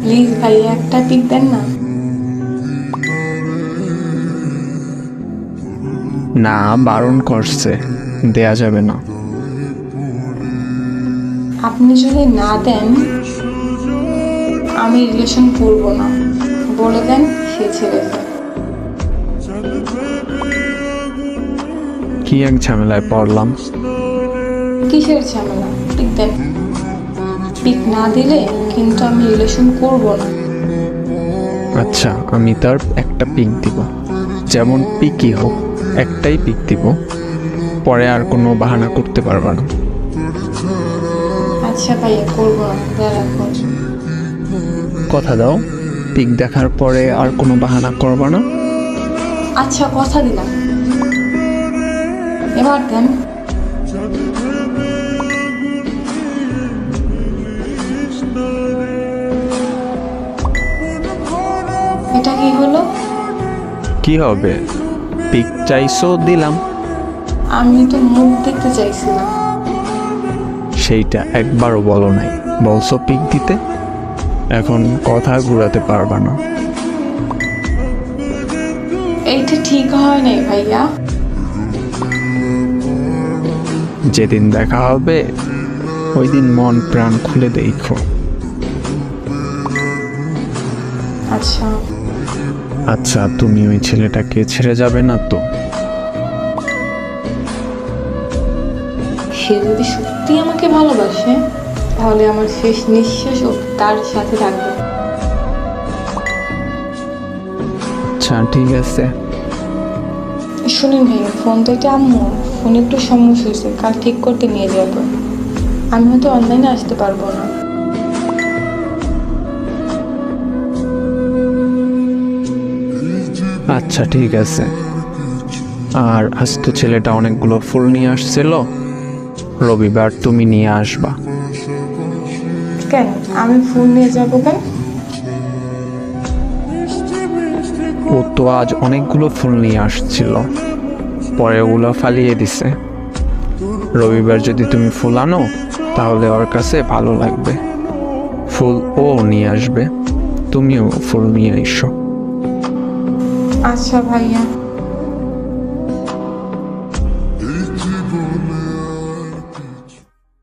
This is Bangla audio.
প্লিজ ভাইয়া একটা পিক দেন না। না বারণ করছে। দেয়া যাবে না। আপনি যদি না দেন আমি রিলেশন করব না। বলে দেন সে ছেড়েছে কি এক ঝামেলায় পড়লাম? কিসের ঝামেলা? পিক দেন। পিক না দিলে কিন্তু আমি রিলেশন করব না। আচ্ছা আমি তার একটা পিক দিব। যেমন পিকই হোক একটাই পিক দিব। পরে আর কোনো বাহানা করতে পারবা না। আচ্ছা ভাইয়া করব। রাখুন কথা দাও পিক দেখার পরে আর কোনো বাহানা করবা না। আচ্ছা কথা দিলাম। এবার দেন। কি হবে? পিক চাইছো দিলাম। আমি তো মুখ দেখতে চাইছিলাম। সেইটা একবারও বলো নাই। বলছো পিক দিতে? এখন কথা ঘুরাতে পারবা না। এইটা ঠিক হয় নাই ভাইয়া। যেদিন দেখা হবে ওই দিন মন প্রাণ খুলে দেখো। আচ্ছা। আচ্ছা তুমি ওই ছেলেটাকে ছেড়ে যাবে না তো? সে যদি সত্যি আমাকে ভালোবাসে তাহলে আমার শেষ নিঃশ্বাসও তার সাথে থাকবে। আচ্ছা ঠিক আছে। শুনুন ভাইয়া ফোন তো এটা আম্মু ফোনে একটু সমস্যা হয়েছে কাল ঠিক করতে নিয়ে যাব। আমি হয়তো অনলাইনে আসতে পারব না। আচ্ছা ঠিক আছে। আর আজ তো ছেলেটা অনেকগুলো ফুল নিয়ে আসছিল। রবিবার তুমি নিয়ে আসবা। কেন? আমি ফোন নিয়ে যাব কেন? ও তো আজ অনেকগুলো ফুল নিয়ে আসছিল। পরে ওগুলো ফালিয়ে দিছে। রবিবার যদি তুমি ফুল আনো তাহলে ওর কাছে ভালো লাগবে। ফুল ও নিয়ে আসবে। তুমিও ফুল নিয়ে এসো। আচ্ছা ভাইয়া।